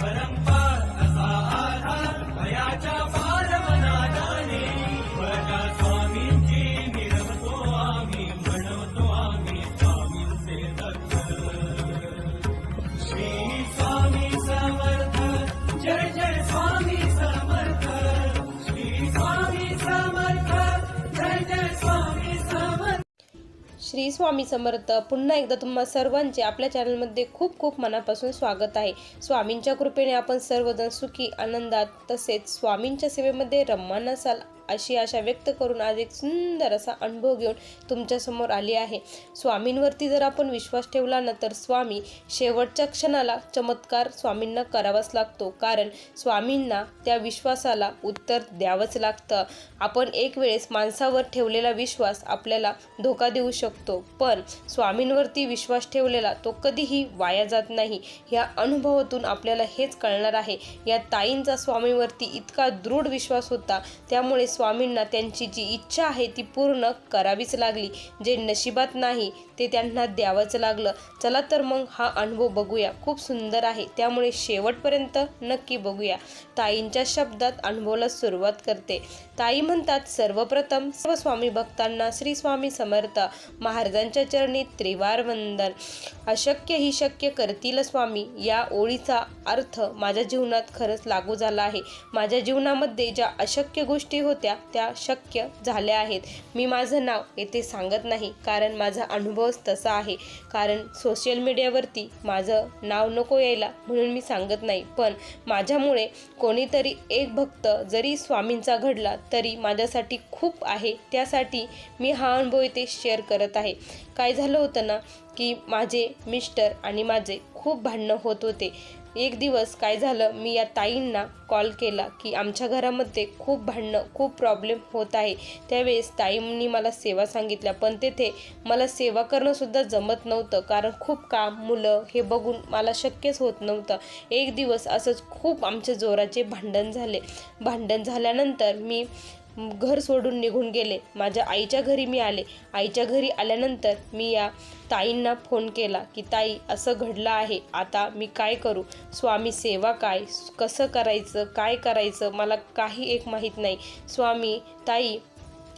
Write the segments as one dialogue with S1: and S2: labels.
S1: परंपार श्री स्वामी समर्थ.
S2: पुन्हा एकदा तुम्हा सर्वांचे आपल्या चॅनलमध्ये खूप खूप मनापासून स्वागत आहे. स्वामींच्या कृपेने आपण सर्वजण सुखी आनंदात तसेच स्वामींच्या सेवेमध्ये रम्मान असाल. अशी आशा व्यक्त करून आज एक सुंदर असा अनुभव घेऊन तुमच्यासमोर आली आहे. स्वामींवरती जर आपण विश्वास ठेवला ना तर स्वामी शेवटच्या क्षणाला चमत्कार स्वामींना करावाच लागतो. कारण स्वामींना त्या विश्वासाला उत्तर द्यावंच लागतं. आपण एक वेळेस माणसावर ठेवलेला विश्वास आपल्याला धोका देऊ शकतो. पण स्वामींवरती विश्वास ठेवलेला तो कधीही वाया जात नाही. या अनुभवातून आपल्याला हेच कळणार आहे. या ताईंचा स्वामींवरती इतका दृढ विश्वास होता. त्यामुळे स्वामींना त्यांची जी इच्छा आहे ती पूर्ण करावीच लागली. जे नशिबात नाही ते त्यांना द्यावंच लागलं. चला तर मग हा अनुभव बघूया. खूप सुंदर आहे. त्यामुळे शेवटपर्यंत नक्की बघूया. ताईंच्या शब्दात अनुभवाला सुरुवात करते. ताई म्हणतात सर्वप्रथम सर्व स्वामी भक्तांना श्री स्वामी समर्थ. महाराजांच्या चरणी त्रिवार वंदन. अशक्य ही शक्य करतील स्वामी. या ओळीचा अर्थ माझ्या जीवनात खरंच लागू झाला आहे. माझ्या जीवनामध्ये ज्या अशक्य गोष्टी होत्या त्या शक्य झाल्या आहेत. मी माझं नाव येथे सांगत नाही कारण माझा अनुभवच तसा आहे. कारण सोशल मीडियावरती माझं नाव नको यायला म्हणून मी सांगत नाही. पण माझ्यामुळे कोणीतरी एक भक्त जरी स्वामींचा घडला तरी माझ्यासाठी खूप आहे. त्यासाठी मी हा अनुभव इथे शेअर करत आहे. काय झालं होतं ना की माझे मिस्टर आणि माझे खूप भांडणं होत होते. एक दिवस काय झालं? मी या ताईंना कॉल केला की आमच्या घरामध्ये खूप भांडणं खूप प्रॉब्लेम होत आहे. त्यावेळेस ताईंनी मला सेवा सांगितल्या. पण तेथे मला सेवा करणंसुद्धा जमत नव्हतं. कारण खूप काम मुलं हे बघून मला शक्यच होत नव्हतं. एक दिवस असंच खूप आमच्या जोराचे भांडण झाले. भांडण झाल्यानंतर मी घर सोडून निघून गेले. माझ्या आईच्या घरी मी आले. आईच्या घरी आल्यानंतर मी या ताईंना फोन केला की ताई असं घडलं आहे. आता मी काय करू? स्वामी सेवा काय? कसं करायचं? काय करायचं? मला काही एक माहीत नाही. स्वामी ताई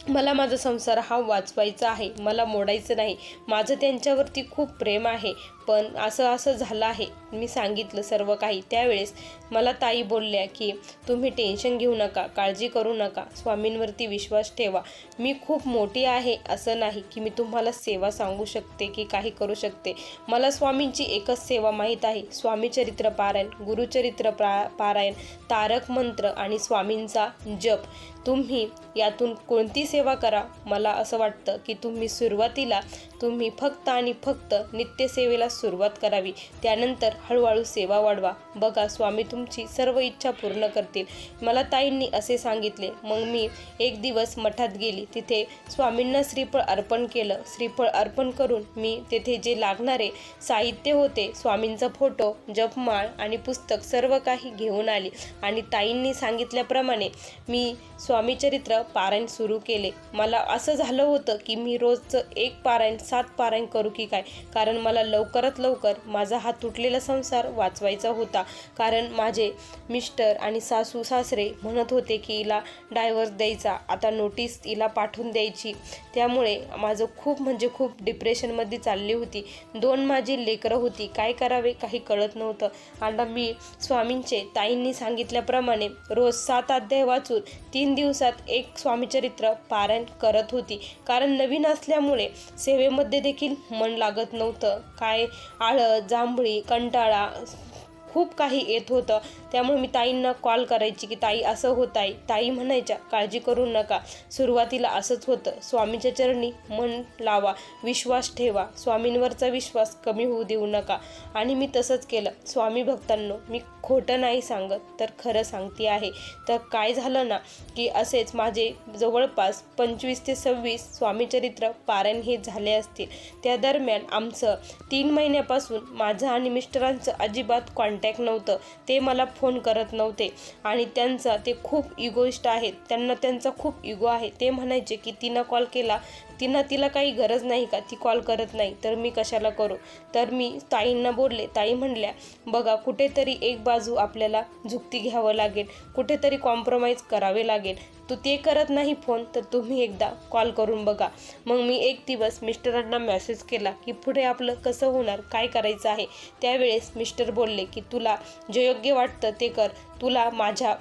S2: मला माझा संसार हा वाचवायचा आहे. मला मोडायचं नाही. माझं त्यांच्यावरती खूप प्रेम आहे. पण असं असं झालं आहे. मी सांगितलं सर्व काही त्यावेळेस मला ताई बोलल्या की तुम्ही टेन्शन घेऊ नका काळजी करू नका. स्वामींवरती विश्वास ठेवा. मी खूप मोठी आहे असं नाही की मी तुम्हाला सेवा सांगू शकते की काही करू शकते. मला स्वामींची एकच सेवा माहीत आहे. स्वामी चरित्र पारायण गुरुचरित्र प्रा पारायण तारक मंत्र आणि स्वामींचा जप. तुम्ही यातून कोणती सेवा करा? मला असं वाटतं की तुम्ही सुरुवातीला तुम्ही फक्त आणि फक्त नित्यसेवेला सुरुवात करावी. त्यानंतर हळूहळू सेवा वाढवा. बघा स्वामी तुमची सर्व इच्छा पूर्ण करतील. मला ताईंनी असे सांगितले. मग मी एक दिवस मठात गेली. तिथे स्वामींना श्रीफळ अर्पण केलं. श्रीफळ अर्पण करून मी तेथे जे लागणारे साहित्य होते स्वामींचा फोटो जपमाळ आणि पुस्तक सर्व काही घेऊन आली. आणि ताईंनी सांगितल्याप्रमाणे मी स्वामीचरित्र पारायण सुरू केले. मला असं झालं होतं की मी रोजचं एक पारायण सात पारायण करू की काय? कारण मला लवकरात लवकर माझा हा तुटलेला संसार वाचवायचा होता. कारण माझे मिस्टर आणि सासू सासरे म्हणत होते की हिला डायव्हर्स द्यायचा. आता नोटीस हिला पाठवून द्यायची. त्यामुळे माझं खूप म्हणजे खूप डिप्रेशनमध्ये चालली होती. दोन माझी लेकरं होती. काय करावे? काही कळत नव्हतं. आता मी स्वामींचे ताईंनी सांगितल्याप्रमाणे रोज सात अध्याय वाचून तीन दिवसात एक स्वामीचरित्र पारायण करत होती. कारण नवीन असल्यामुळे सेवेमध्ये देखील मन लागत नव्हतं. काय आळं जांभळी দ্বারা खूप काही येत होतं. त्यामुळे मी ताईंना कॉल करायची की ताई असं होत आहे ताई म्हणायच्या काळजी करू नका. सुरुवातीला असंच होतं. स्वामीच्या चरणी मन लावा. विश्वास ठेवा. स्वामींवरचा विश्वास कमी होऊ देऊ नका. आणि मी तसंच केलं. स्वामी भक्तांनो मी खोटं नाही सांगत तर खरं सांगते आहे. तर काय झालं ना की असेच माझे जवळपास पंचवीस ते सव्वीस स्वामीचरित्र पारायण हे झाले असतील. त्या दरम्यान आमचं तीन महिन्यापासून माझं आणि मिस्टरांचं अजिबात कॉन्टॅक्ट अटॅक नव्हतं. ते मला फोन करत नव्हते. आणि त्यांचा ते खूप इगोइस्ट आहेत. त्यांना त्यांचा खूप इगो आहे. ते म्हणायचे की तिनं कॉल केला तिनं तिला काही गरज नाही का? ती कॉल करत नाही. तर मी कशाला करू? तर मी ताईंना बोलले. ताई म्हणल्या बघा कुठेतरी एक बाजू आपल्याला झुकती घ्यावं लागेल. कुठेतरी कॉम्प्रोमाइज करावे लागेल. तू ते करत नाही फोन तर तुम्ही एकदा कॉल करून बघा. मग मी एक दिवस मिस्टरांना मेसेज केला की पुढे आपलं कसं होणार? काय करायचं आहे? त्यावेळेस मिस्टर बोलले की तुला जे योग्य वाटतं ते कर. तुला माझ्या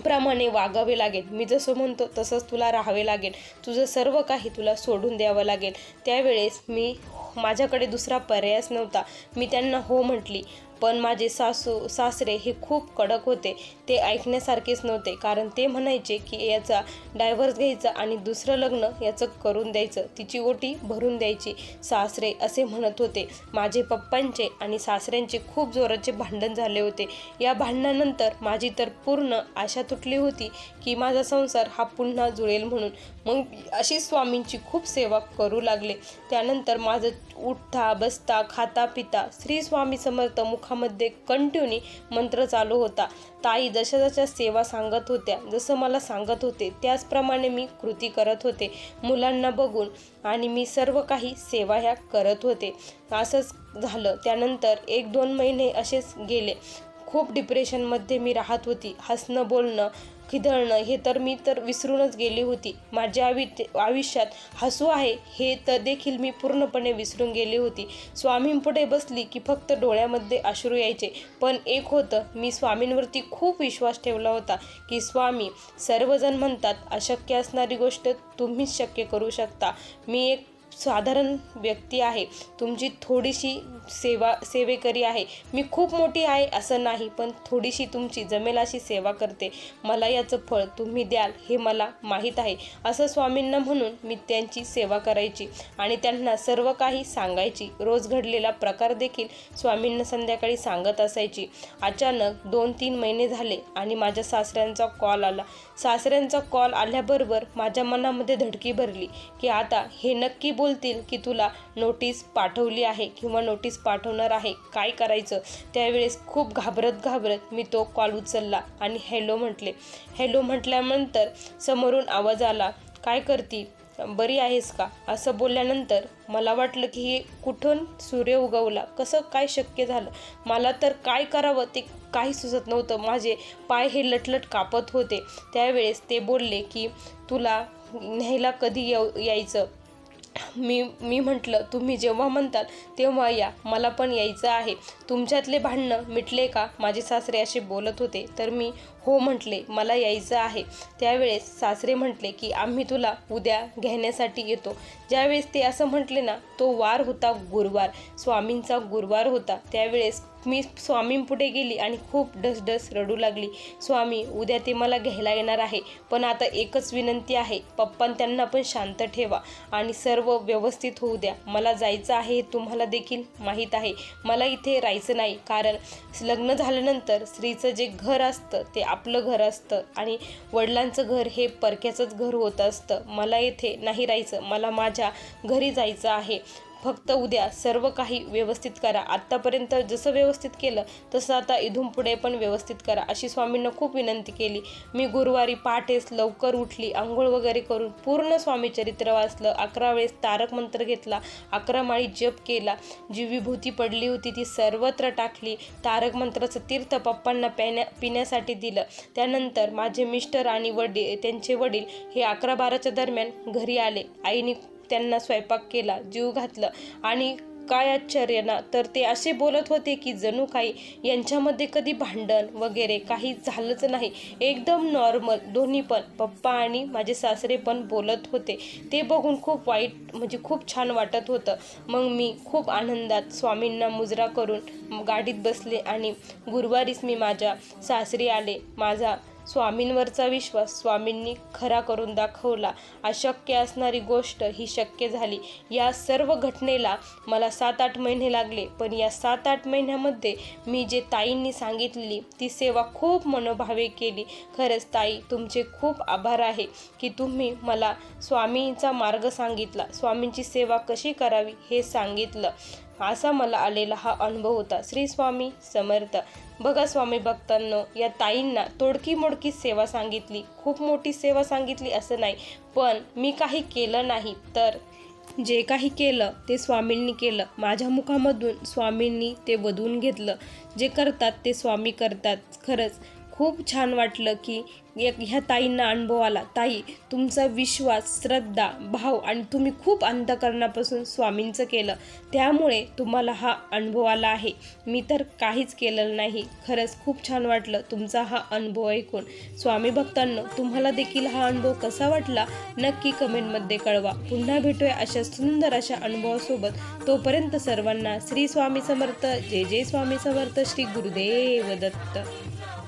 S2: प्रमाणे वागावे लागेल. मी जसं म्हणतो तसंच तुला राहावे लागेल. तुझं सर्व काही तुला सोडून द्यावं लागेल. त्यावेळेस मी माझ्याकडे दुसरा पर्यायच नव्हता. मी त्यांना हो म्हटली. पण माझे सासू सासरे हे खूप कडक होते. ते ऐकण्यासारखेच नव्हते. कारण ते म्हणायचे की याचा डायव्हर्स घ्यायचा आणि दुसरं लग्न याचं करून द्यायचं. तिची ओटी भरून द्यायची. सासरे असे म्हणत होते. माझे पप्पांचे आणि सासऱ्यांचे खूप जोराचे भांडण झाले होते. या भांडणानंतर माझी तर पूर्ण आशा तुटली होती की माझा संसार हा पुन्हा जुळेल म्हणून. मग अशी स्वामींची खूप सेवा करू लागले. त्यानंतर माझं उठता बसता खाता पिता श्री स्वामी समर्थ मुखामध्ये कंटिन्यू मंत्र चालू होता. ताई जशा जशा सेवा सांगत होत्या जसं मला सांगत होते त्याचप्रमाणे मी कृती करत होते मुलांना बघून. आणि मी सर्व काही सेवा ह्या करत होते. असंच झालं. त्यानंतर एक दोन महिने असेच गेले. खूप डिप्रेशनमध्ये मी राहत होती. हसणं बोलणं खिदळणं हे तर मी तर विसरूनच गेली होती. माझ्या आवि आयुष्यात हसू आहे हे तर देखील मी पूर्णपणे विसरून गेली होती. स्वामींपुढे बसली की फक्त डोळ्यामध्ये अश्रू यायचे. पण एक होतं मी स्वामींवरती खूप विश्वास ठेवला होता की स्वामी सर्वजण म्हणतात अशक्य असणारी गोष्ट तुम्हीच शक्य करू शकता. मी एक साधारण व्यक्ती आहे. तुमची थोडीशी सेवा सेवेकरी आहे. मी खूप मोठी आहे असं नाही पण थोडीशी तुमची जमेल अशी सेवा करते. मला याचं फळ तुम्ही द्याल हे मला माहीत आहे. असं स्वामींना म्हणून मी त्यांची सेवा करायची आणि त्यांना सर्व काही सांगायची. रोज घडलेला प्रकार देखील स्वामींना संध्याकाळी सांगत असायची. अचानक दोन तीन महिने झाले आणि माझ्या सासऱ्यांचा कॉल आला. सासऱ्यांचा कॉल आल्याबरोबर माझ्या मनामध्ये धडकी भरली की आता हे नक्की बोलतील की तुला नोटीस पाठवली आहे किंवा नोटीस पाठवणार आहे काय करायचं? त्यावेळेस खूप घाबरत घाबरत मी तो कॉल उचलला आणि हॅलो म्हटले. हॅलो म्हटल्यानंतर समोरून आवाज आला काय करती? बरी आहेस का? असं बोलल्यानंतर मला वाटलं की हे कुठून सूर्य उगवला? कसं काय शक्य झालं? मला तर काय करावं ते काही सुचत नव्हतं. माझे पाय हे लटलट कापत होते. त्यावेळेस ते बोलले की तुला न्यायला कधी येऊ यायचं? मी मी म्हटलं तुम्ही जेव्हा म्हणताल तेव्हा या मला पण यायचं आहे. तुमच्यातले भांडणं मिटले का? माझे सासरे असे बोलत होते तर मी हो म्हटले मला यायचं आहे. त्यावेळेस सासरे म्हटले की आम्ही तुला उद्या घेण्यासाठी येतो. ज्यावेळेस ते असं म्हटले ना तो वार होता गुरुवार. स्वामींचा गुरुवार होता. त्यावेळेस मी स्वामींपुढे गेली आणि खूप डसडस रडू लागली. स्वामी उद्या ते मला घ्यायला येणार आहे पण आता एकच विनंती आहे पप्पान त्यांना पण शांत ठेवा आणि सर्व व्यवस्थित होऊ द्या. मला जायचं आहे हे तुम्हाला देखील माहीत आहे. मला इथे राहायचं नाही कारण लग्न झाल्यानंतर स्त्रीचं जे घर असतं ते आपलं घर असतं आणि वडिलांचं घर हे परक्याचंच घर होत असतं. मला येथे नाही राहायचं. मला माझ्या घरी जायचं आहे. फक्त उद्या सर्व काही व्यवस्थित करा. आत्तापर्यंत जसं व्यवस्थित केलं तसं आता इथून पुढे पण व्यवस्थित करा अशी स्वामींना खूप विनंती केली. मी गुरुवारी पहाटेच लवकर उठली आंघोळ वगैरे करून पूर्ण स्वामी चरित्र वाचलं. अकरा वेळेस तारक मंत्र घेतला अकरा माळी जप केला. जी विभूती पडली होती ती सर्वत्र टाकली. तारक मंत्राचं तीर्थ पप्पांना प्याण्या पिण्यासाठी दिलं. त्यानंतर माझे मिस्टर आणि वडील त्यांचे वडील हे अकरा बाराच्या दरम्यान घरी आले. आईने त्यांना स्वयंपाक केला जीव घातलं आणि काय आश्चर्य ना तर ते असे बोलत होते की जणू काही यांच्यामध्ये कधी भांडण वगैरे काही झालंच नाही. एकदम नॉर्मल दोन्ही पण पप्पा आणि माझे सासरे पण बोलत होते. ते बघून खूप वाईट म्हणजे खूप छान वाटत होतं. मग मी खूप आनंदात स्वामींना मुजरा करून गाडीत बसले आणि गुरुवारीच मी माझ्या सासरी आले. माझा स्वामींवरचा विश्वास स्वामींनी खरा करून दाखवला. अशक्य असणारी गोष्ट ही शक्य झाली. या सर्व घटनेला मला सात आठ महिने लागले. पण या सात आठ महिन्यामध्ये मी जे ताईंनी सांगितलेली ती सेवा खूप मनोभावे केली. खरंच ताई तुमचे खूप आभार आहे की तुम्ही मला स्वामींचा मार्ग सांगितला. स्वामींची सेवा कशी करावी हे सांगितलं. असा मला आलेला हा अनुभव होता. श्री स्वामी समर्थ. बघा स्वामी भक्तांनो या ताईंना तोडकी मोडकी सेवा सांगितली. खूप मोठी सेवा सांगितली असं नाही पण मी काही केलं नाही तर जे काही केलं ते स्वामींनी केलं. माझ्या मुखामधून स्वामींनी ते वधून घेतलं. जे करतात ते स्वामी करतात. खरंच खूप छान वाटलं की एक ह्या ताईंना अनुभव आला. ताई तुमचा विश्वास श्रद्धा भाव आणि तुम्ही खूप अंतकरणापासून स्वामींचं केलं. त्यामुळे तुम्हाला हा अनुभव आला आहे. मी तर काहीच केलेलं नाही. खरंच खूप छान वाटलं तुमचा हा अनुभव ऐकून. स्वामी भक्तांनो तुम्हाला देखील हा अनुभव कसा वाटला? नक्की कमेंटमध्ये कळवा. पुन्हा भेटूया अशा सुंदर अशा अनुभवासोबत. तोपर्यंत सर्वांना श्री स्वामी समर्थ जय जय स्वामी समर्थ श्री गुरुदेव दत्त.